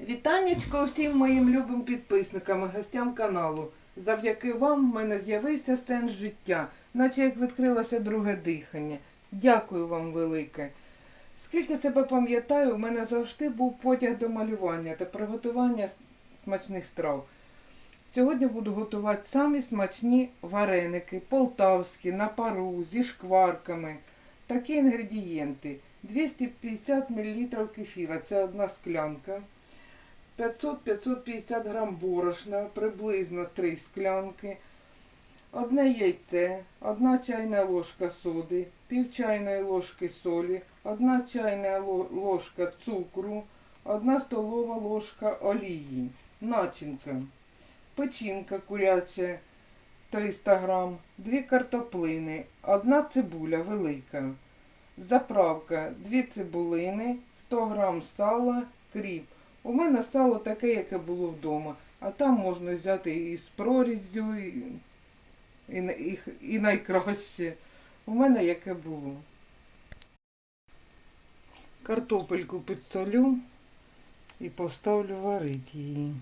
Вітаннячко всім моїм любим підписникам і гостям каналу. Завдяки вам в мене з'явився сенс життя, наче як відкрилося друге дихання. Дякую вам велике. Скільки себе пам'ятаю, у мене завжди був потяг до малювання та приготування смачних страв. Сьогодні буду готувати самі смачні вареники, полтавські, на пару, зі шкварками. Такі інгредієнти. 250 мл кефіра, це одна склянка. 500-550 грам борошна, приблизно 3 склянки. Одне яйце, одна чайна ложка соди, пів чайної ложки солі, одна чайна ложка цукру, одна столова ложка олії. Начинка. Печінка куряча 300 грам, дві картоплини, одна цибуля велика. Заправка, дві цибулини, 100 грам сала, кріп. У мене сало таке, яке було вдома, а там можна взяти і з проріздю, і, і, і, і найкраще. У мене яке було. Картопельку підсолю і поставлю варити її.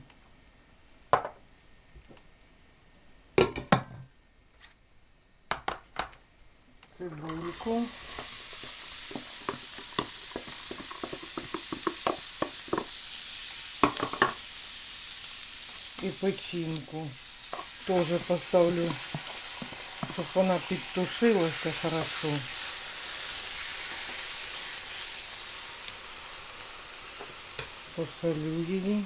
Цибульку. І печінку теж поставлю, щоб вона підтушилася хорошо. Посолю її.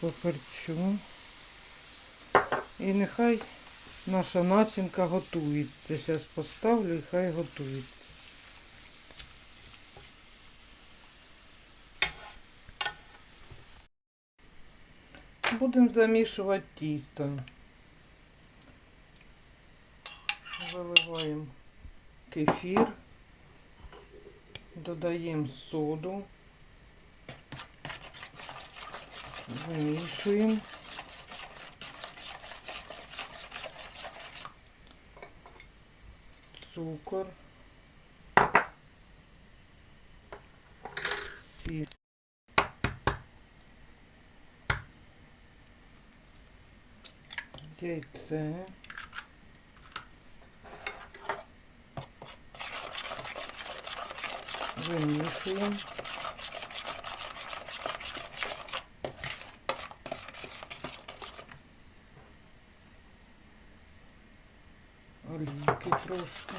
Поперчу. І нехай наша начинка готується. Зараз поставлю і хай готується. Будемо замішувати тісто. Виливаємо кефір, додаємо соду, вимішуємо. Цукор. Яйце. Вимішуємо. Олійки трошки.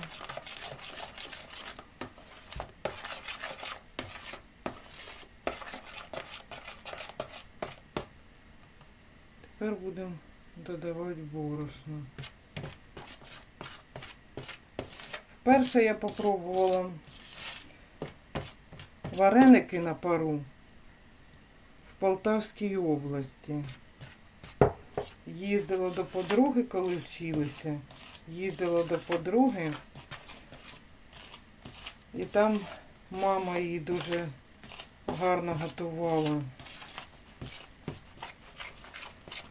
Тепер будемо додавати борошно. Вперше я попробувала вареники на пару в Полтавській області. Їздила до подруги, коли вчилася. Їздила до подруги. І там мама її дуже гарно готувала.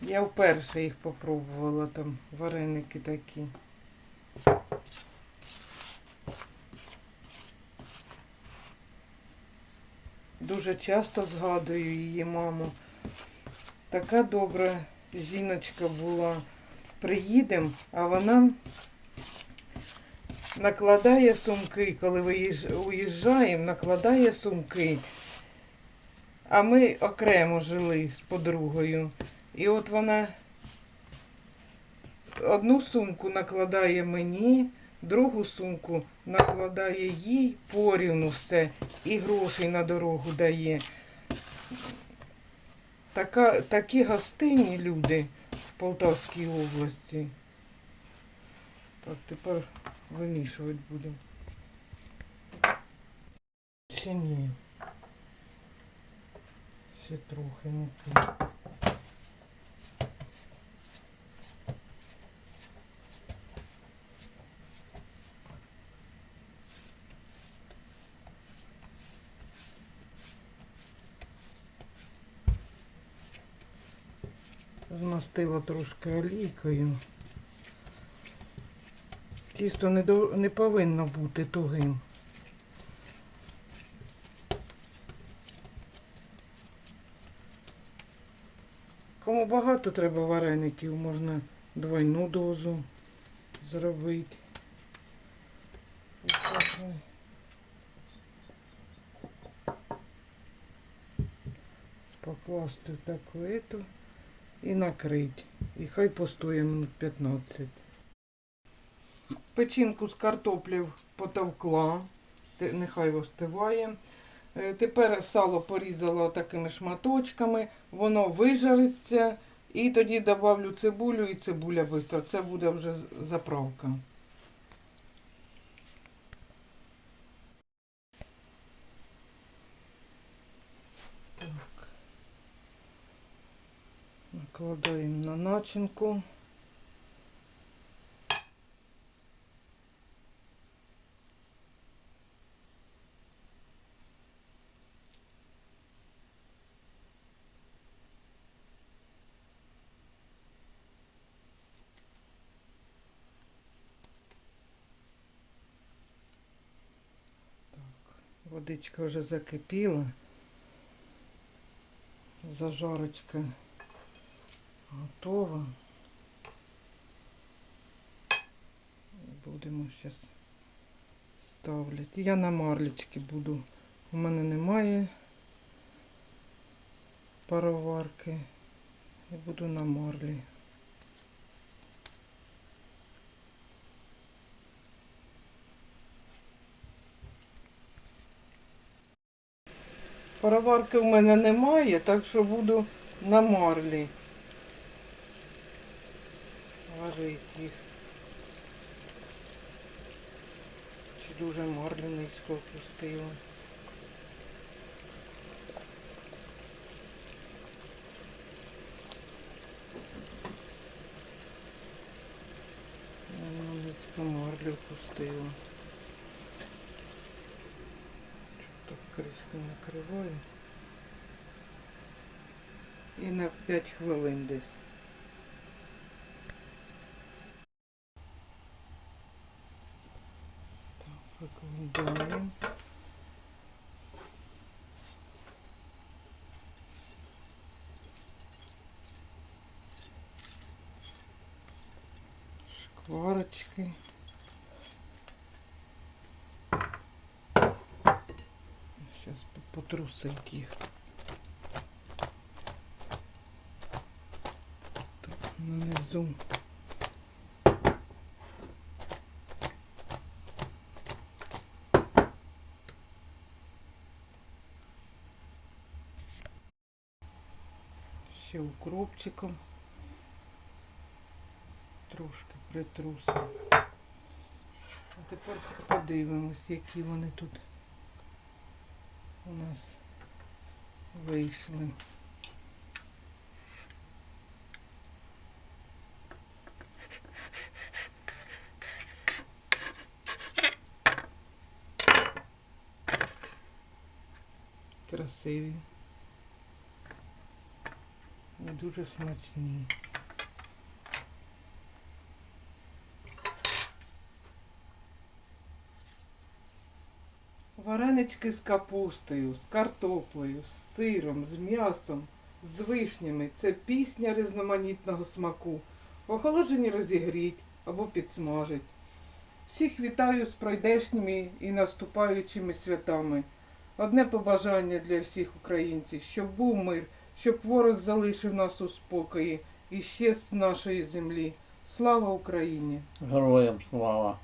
Я вперше їх попробувала там, вареники такі. Дуже часто згадую її маму. Така добра жіночка була. Приїдемо, а вона накладає сумки, коли уїжджаємо, накладає сумки. А ми окремо жили з подругою. І от вона одну сумку накладає мені, другу сумку накладає їй порівну все і грошей на дорогу дає. Така, такі гостинні люди в Полтавській області. Так, тепер вимішувати будемо. Чи ні? Ще трохи муки. змастила трошки олійкою. Тісто не, до... не повинно бути тугим. Кому багато треба вареників, можна двойну дозу зробити. Покласти таку эту і накрити. І хай постоє минут 15. Печінку з картоплів потовкла, нехай остиває. Е, Тепер сало порізала такими шматочками, воно вижариться і тоді добавлю цибулю і цибуля швидко. Це буде вже заправка. Так. Накладаємо на начинку. Водичка вже закипіла. Зажарочка готова. Будемо зараз ставляти. Я на марлечки буду. У мене немає пароварки. Я буду на марлі. Пароварки в мене немає, так що буду на марлі варити їх. Чи дуже опустила. Воно низько марлю опустила. Так кришку накриваю. І на 5 хвилин десь. Викладаємо. Шкварочки. Сейчас потрусить їх. Так, нанизу. Ще укропчиком. Трошки притрусимо. А тепер подивимось, які вони тут у нас вийшли. Красиві. І дуже смачні. Варенички з капустою, з картоплею, з сиром, з м'ясом, з вишнями. Це пісня різноманітного смаку. Охолоджені розігріть або підсмажить. Всіх вітаю з пройдешніми і наступаючими святами. Одне побажання для всіх українців, щоб був мир, щоб ворог залишив нас у спокої і ще з нашої землі. Слава Україні! Героям слава.